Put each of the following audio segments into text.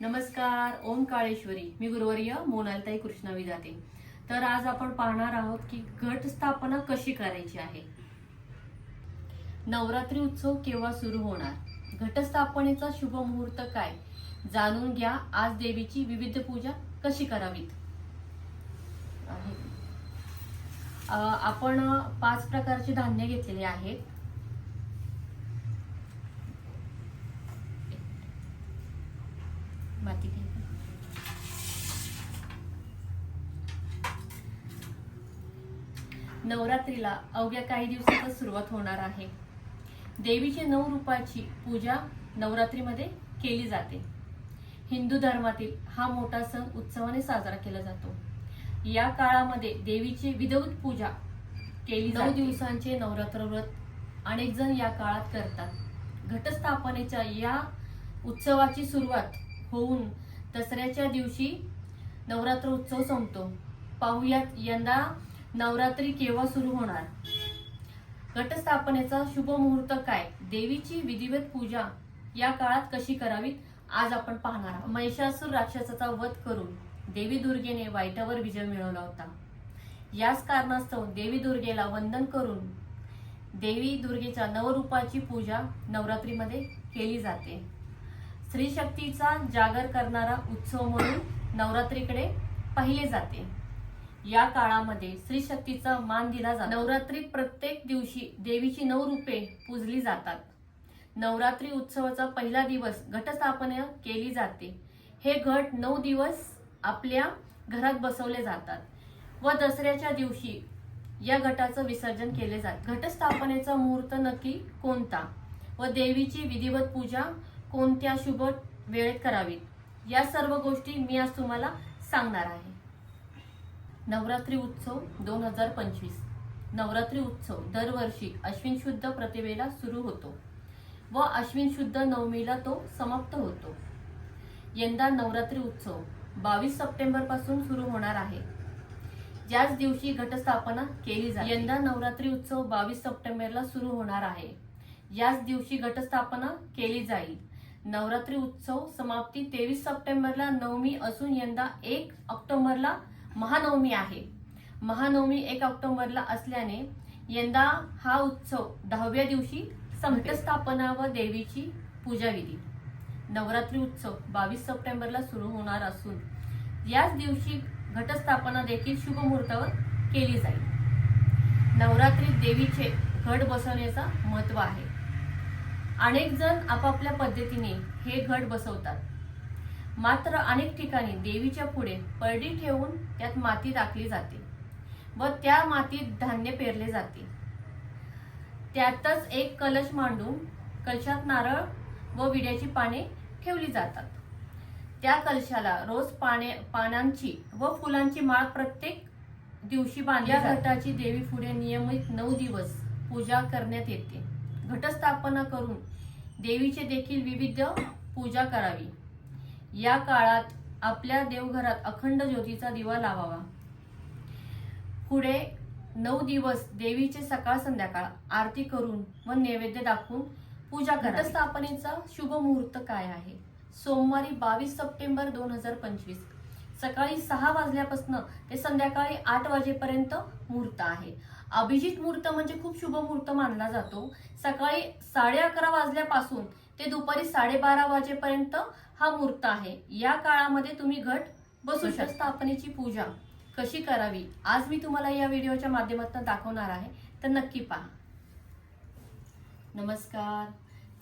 नमस्कार ओम काळेश्वरी. मी गुरुवर्य मोनालताई कृष्णा विजाते तर आज आपण पाहणार आहोत की घट स्थापना कशी करायची आहे? नवरात्री उत्सव केव्हा सुरू होणार? घटस्थापनेचा शुभ मुहूर्त काय? जाणून घ्या. आज देवीची विविध पूजा कशी करावीत? आहे. आपण पाच प्रकारचे धान्य घेतलेले आहेत. माती घे. नवरात्रीला अवघ्या काही दिवसातच सुरुवात होणार आहे. देवीचे नऊ रूपाची पूजा नवरात्रीमध्ये केली जाते. हिंदू धर्मातील हा मोठा सण उत्सवाने साजरा केला जातो. या काळामध्ये देवीची विधवत पूजा केली नऊ दिवसांचे नवरात्र व्रत अनेक जण या काळात करतात. घटस्थापनेच्या या उत्सवाची सुरुवात होऊन दसऱ्याच्या दिवशी नवरात्र उत्सव संपतो. पाहुयात यंदा नवरात्री केव्हा सुरू होणार? घटस्थापनेचा शुभ मुहूर्त काय? देवीची विधिवत पूजा या काळात कशी करावी? आज आपण पाहणार महिषासूर राक्षसाचा वध करून देवी दुर्गेने वाईटावर विजय मिळवला होता. याच कारणास्तव देवी दुर्गेला वंदन करून देवी दुर्गेच्या नवरूपाची पूजा नवरात्रीमध्ये केली जाते. स्त्री शक्तीचा जागर करणारा उत्सव म्हणून नवरात्रीकडे पाहिले जाते. या काळामध्ये स्त्री शक्तीचा मान दिला जातो. नवरात्रीत प्रत्येक दिवशी देवीची नऊ रूपे पूजली जातात. नवरात्री उत्सवाचा पहिला दिवस घटस्थापना केली जाते. हे घट नऊ दिवस आपल्या घरात बसवले जातात व दसऱ्याच्या दिवशी या घटाचं विसर्जन केले जाते. घटस्थापनेचा मुहूर्त नक्की कोणता? व देवीची विधिवत पूजा कोणत्या शुभ वेळेत करावीत? या सर्व गोष्टी मी आज तुम्हाला सांगणार आहे. नवरात्री उत्सव दोन हजार पंचवीस. नवरात्री उत्सव दरवर्षी अश्विन शुद्ध प्रतिभेला सुरू होतो व अश्विन शुद्ध नवमीला तो समाप्त होतो. यंदा नवरात्री उत्सव बावीस सप्टेंबरपासून सुरू होणार आहे. याच दिवशी घटस्थापना केली जाते. यंदा नवरात्री उत्सव बावीस सप्टेंबरला सुरू होणार आहे. याच दिवशी घटस्थापना केली जाईल. नवरात्री उत्सव समाप्ती तेवीस सप्टेंबरला नवमी असून यंदा एक ऑक्टोबरला महानवमी आहे. महानवमी एक ऑक्टोबरला असल्याने यंदा हा उत्सव दहाव्या दिवशी संकटस्थापना व देवीची पूजा विधी नवरात्री उत्सव बावीस सप्टेंबरला सुरू होणार असून याच दिवशी घटस्थापना देखील शुभ मुहूर्तावर केली जाईल. नवरात्रीत देवीचे घट बसवण्याचा महत्त्व आहे. अनेक जण आपापल्या पद्धतीने हे घट बसवतात. मात्र अनेक ठिकाणी देवीच्या पुढे परडी ठेवून त्यात माती टाकली जाते व त्या मातीत धान्य पेरले जाते. त्यातच एक कलश मांडून कलशात नारळ व विड्याची पाने ठेवली जातात. त्या कलशाला रोज पाने पानांची व फुलांची माळ प्रत्येक दिवशी बांधली या घटाची देवी पुढे नियमित नऊ दिवस पूजा करण्यात येते. घटस्थापना करून देवीचे देखील विविध पूजा करावी. या काळात आपल्या देवघरात अखंड ज्योतीचा दिवा लावावा. पुढे नऊ दिवस देवीचे सकाळ संध्याकाळ आरती करून व नैवेद्य दाखवून पूजा घटस्थापनेचा शुभ मुहूर्त काय आहे? सोमवारी बावीस सप्टेंबर दोन हजार पंचवीस. सकाळी सहा वाजल्यापासून ते संध्याकाळी आठ वाजेपर्यंत मुहूर्त आहे. अभिजित मुहूर्त म्हणजे खूप शुभ मुहूर्त मानला जातो. सकाळी साडे अकरा वाजल्यापासून ते दुपारी साडेबारा वाजेपर्यंत हा मुहूर्त आहे. या काळामध्ये तुम्ही घट बसू शकता स्थापनेची पूजा कशी करावी? आज मी तुम्हाला या व्हिडिओच्या माध्यमातून दाखवणार आहे. तर नक्की पहा. नमस्कार.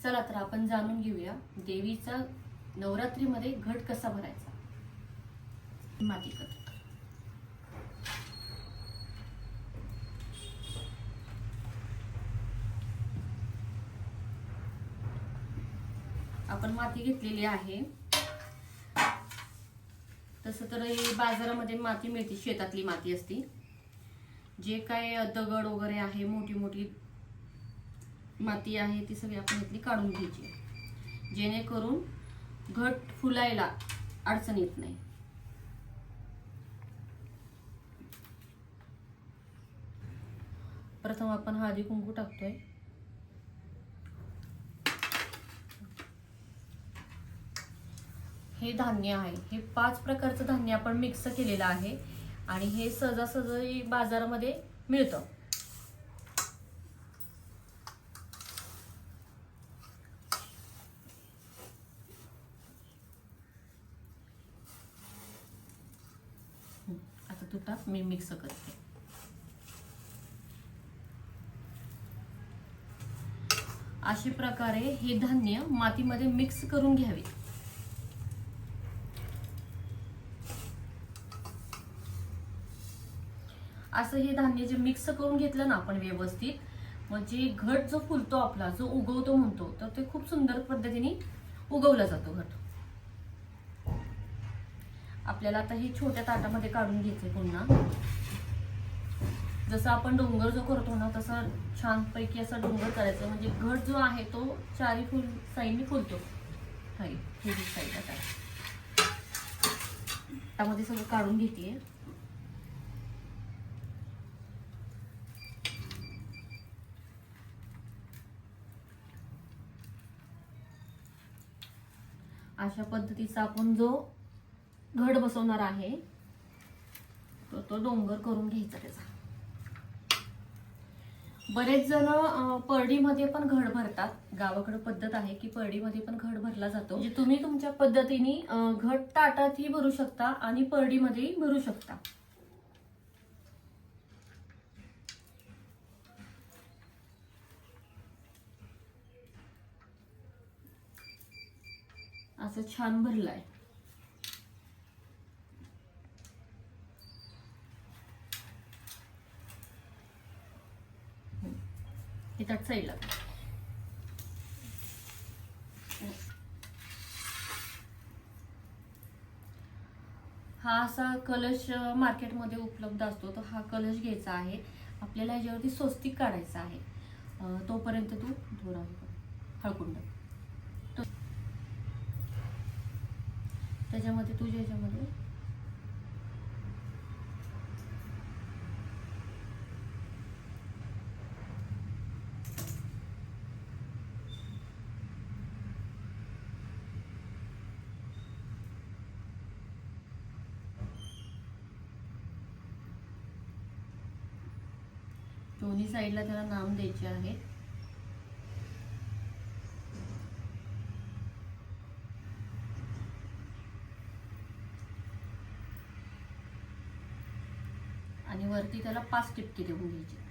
चला तर आपण जाणून घेऊया देवीचा नवरात्रीमध्ये घट कसा भरायचा. माती कर आपण माती घेतलेली आहे. तसं तर बाजारामध्ये माती मिळते शेतातली माती असती. जे काय दगड वगैरे आहे मोठी मोठी माती आहे ती सगळी आपण इथली काढून घ्यायची. जेणेकरून घट फुलायला अडचण येत नाही. प्रथम आपण हळदी कुंकू टाकतोय. हे धान्य आहे. हे पाच प्रकारचं धान्य आपण मिक्स केलेलं आहे आणि हे सहजासहजी बाजारामध्ये मिळतं. आता तुटात मी मिक्स करते. अशा प्रकारे हे धान्य मातीमध्ये मिक्स करून घ्यावे. असं हे धान्य जे मिक्स करून घेतलं ना आपण व्यवस्थित म्हणजे घट जो फुलतो आपला जो उगवतो म्हणतो तर ते खूप सुंदर पद्धतीने उगवला जातो घट. आपल्याला आता हे छोट्या ताटामध्ये काढून घ्यायचे पुन्हा. जसं आपण डोंगर जो करतो ना तसं छानपैकी असा डोंगर करायचा. म्हणजे घट जो आहे तो चारी फुल साईडने फुलतो. साईड हे साईड आता. त्यामध्ये सगळं काढून घेते अशा पद्धतीचा आपण जो घड बसवणार आहे तो तो डोंगर करून घ्यायचा त्याचा. बरेच जण परडीमध्ये पण घड भरतात. गावाकडे पद्धत आहे की परडीमध्ये पण घड भरला जातो. म्हणजे तुम्ही तुमच्या पद्धतीने घट ताटातही भरू शकता आणि परडीमध्येही भरू शकता. असं छान भरलाय. हे त्यात साईडला हा असा कलश मार्केटमध्ये उपलब्ध असतो तर हा कलश घ्यायचा आहे. आपल्याला ह्याच्यावरती स्वस्तिक काढायचा आहे. तोपर्यंत तू थोडा हळकुंड. त्याच्यामध्ये तुझ्या ह्याच्यामध्ये दोन्ही साईडला त्याला नाम द्यायचे आहेत आणि वरती त्याला पाच टिपके देऊन घ्यायचे.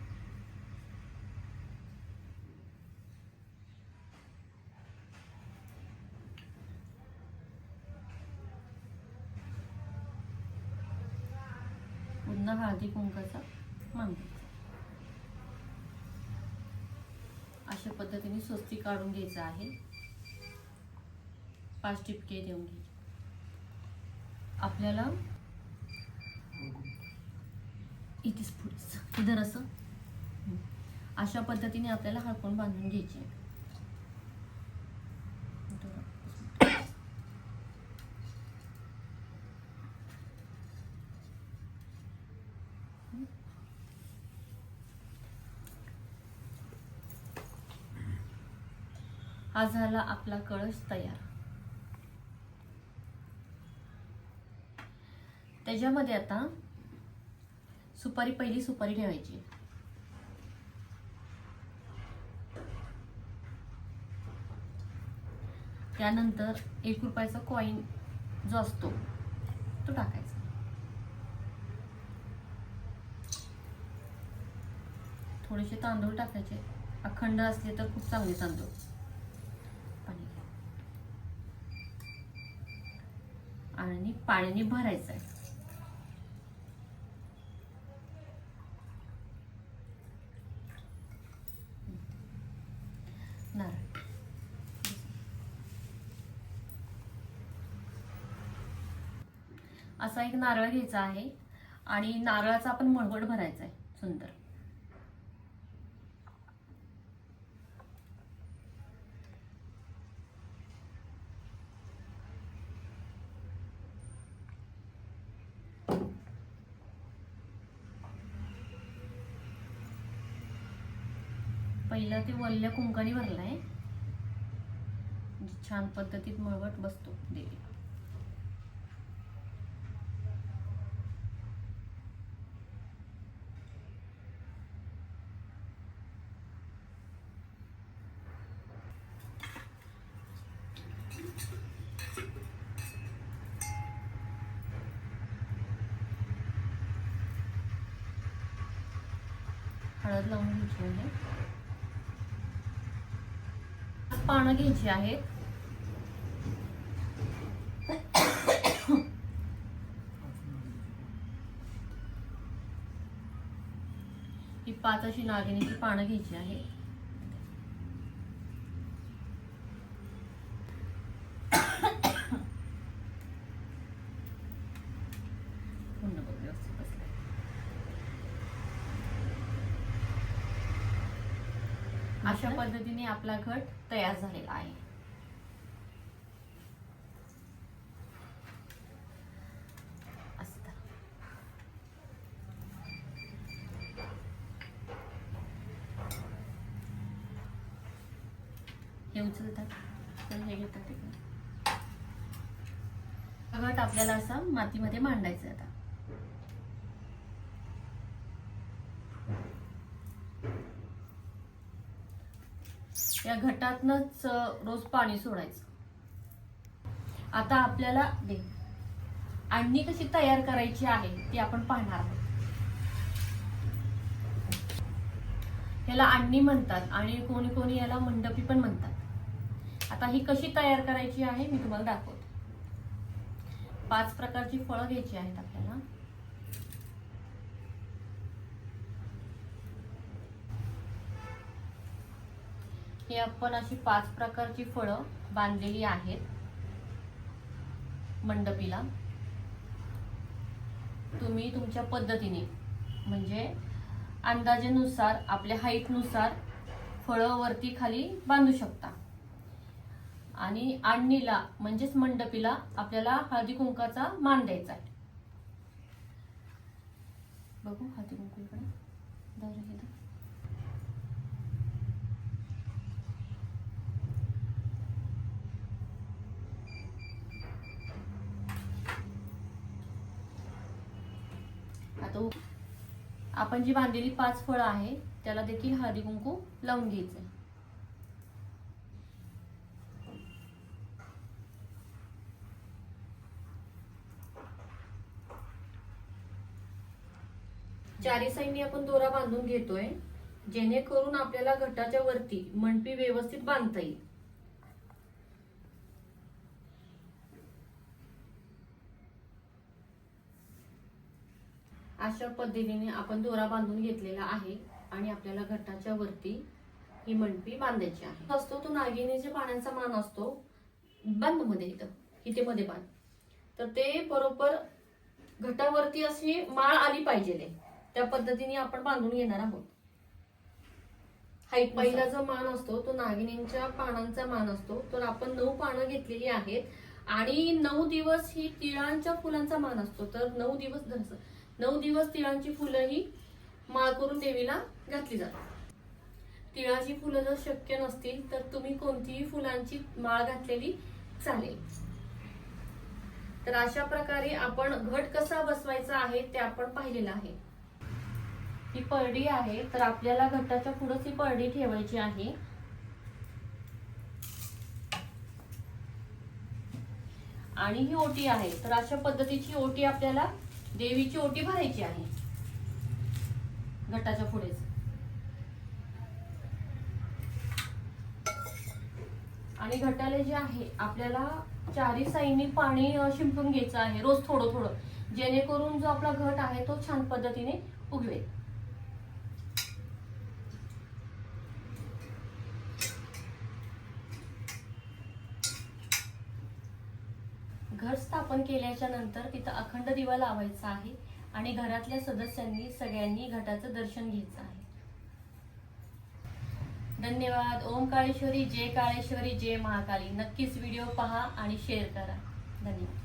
पुन्हा हळदी कुंकाचा मान अशा पद्धतीने स्वस्ती काढून घ्यायचं आहे. पाच टिपके देऊन घ्यायचे. आपल्याला इथेच पुढेच इधर असं. अशा पद्धतीने आपल्याला हळकून बांधून घ्यायचे. हा झाला आपला कळस तयार. त्याच्यामध्ये आता सुपारी पहिली सुपारी ठेवायची. त्यानंतर एक रुपयाचा कॉईन जो असतो तो टाकायचा. थोडेसे तांदूळ टाकायचे. अखंड असले तर खूप चांगले तांदूळ. पाणी आणि पाण्याने भरायचं आहे नारळ असा एक नारळ घ्यायचा आहे आणि नारळाचा आपण मळवट भरायचा आहे. सुंदर. पहिलं ते वल्ल्या कुंकाने भरलाय. छान पद्धतीत मळवट बसतो देवी. हळद लावून घ्यायची आहे. पानं घ्यायची आहेत. ही पाच अशी नागिनीची पानं घ्यायची आहे पुन्हा बघ व्यवस्थित बसलाय. अशा पद्धतीने आपला घट तयार झालेला आहे. असं हे उचलतात तर हे घेतात हा घट आपल्याला असा मातीमध्ये मांडायचं आता. या रोज पाणी सोडायचं. आता आपल्याला दे. आणणी कशी तयार करायची आहे ती आपण पाहणार आहोत. याला आणणी म्हणतात आणि कोणी कोणी याला मंडपी पण म्हणतात. आता ही कशी तयार करायची आहे मी तुम्हाला दाखवते. पाच प्रकारची फळं घ्यायची आहेत आपल्याला. हे आपण अशी पाच प्रकारची फळं बांधलेली आहेत. मंडपीला. तुम्ही तुमच्या पद्धतीने म्हणजे अंदाजेनुसार आपल्या हाईटनुसार फळं वरती खाली बांधू शकता. आणि आणणीला म्हणजेच मंडपीला आपल्याला हळदी कुंकाचा मान द्यायचा आहे. बघू हळदी कुंकू इकडे. जातो आपण जी बांधलेली पाच फळं आहे त्याला देखील हळदी कुंकू लावून घ्यायचं चारी साईडनी आपण दोरा बांधून घेतोय जेणेकरून आपल्याला घटाच्या वरती मंडपी व्यवस्थित बांधता येईल. अशा पद्धतीने आपण दोरा बांधून घेतलेला आहे आणि आपल्याला घटाच्या वरती ही मंडपी बांधायची आहे. असतो तो नागिनीच्या पाण्याचा मान असतो बांधमध्ये इथं इथे मध्ये बांध. तर ते बरोबर घटावरती अशी माळ आली पाहिजे त्या पद्धतीने आपण बांधून घेणार आहोत. हाईट पहिला जो मान असतो तो नागिनींच्या पानांचा मान असतो. तर आपण नऊ पानं घेतलेली आहेत. आणि नऊ दिवस ही तिळांच्या फुलांचा मान असतो. तर नऊ दिवस धरस नऊ दिवस तिळांची फुलं ही माळ करून देवीला घातली जातात. तिळाची फुलं जर शक्य नसतील तर तुम्ही कोणतीही फुलांची माळ घातलेली चालेल. तर अशा प्रकारे आपण घट कसा बसवायचा आहे ते आपण पाहिलेलं आहे. ही परडी आहे तर आपल्याला घटाच्या पुढंच ही परडी ठेवायची आहे. आणि ही ओटी आहे तर अशा पद्धतीची ओटी आपल्याला देवीची ओटी भरायची आहे. गटाच्या पुढेच. आणि घटाले जे आहे आपल्याला चारी साईनी पाणी शिंपून घ्यायचं आहे रोज थोडं थोडं जेणेकरून जो आपला घट आहे तो छान पद्धतीने उगवेल. घर स्थापन केल्याच्यानंतर तिथं अखंड दिवा लावायचा आहे आणि घरातल्या सदस्यांनी सगळ्यांनी घटाचं दर्शन घ्यायचं आहे. धन्यवाद. ओम काळेश्वरी जय काळेश्वरी जय महाकाली. नक्कीच व्हिडिओ पहा आणि शेअर करा. धन्यवाद.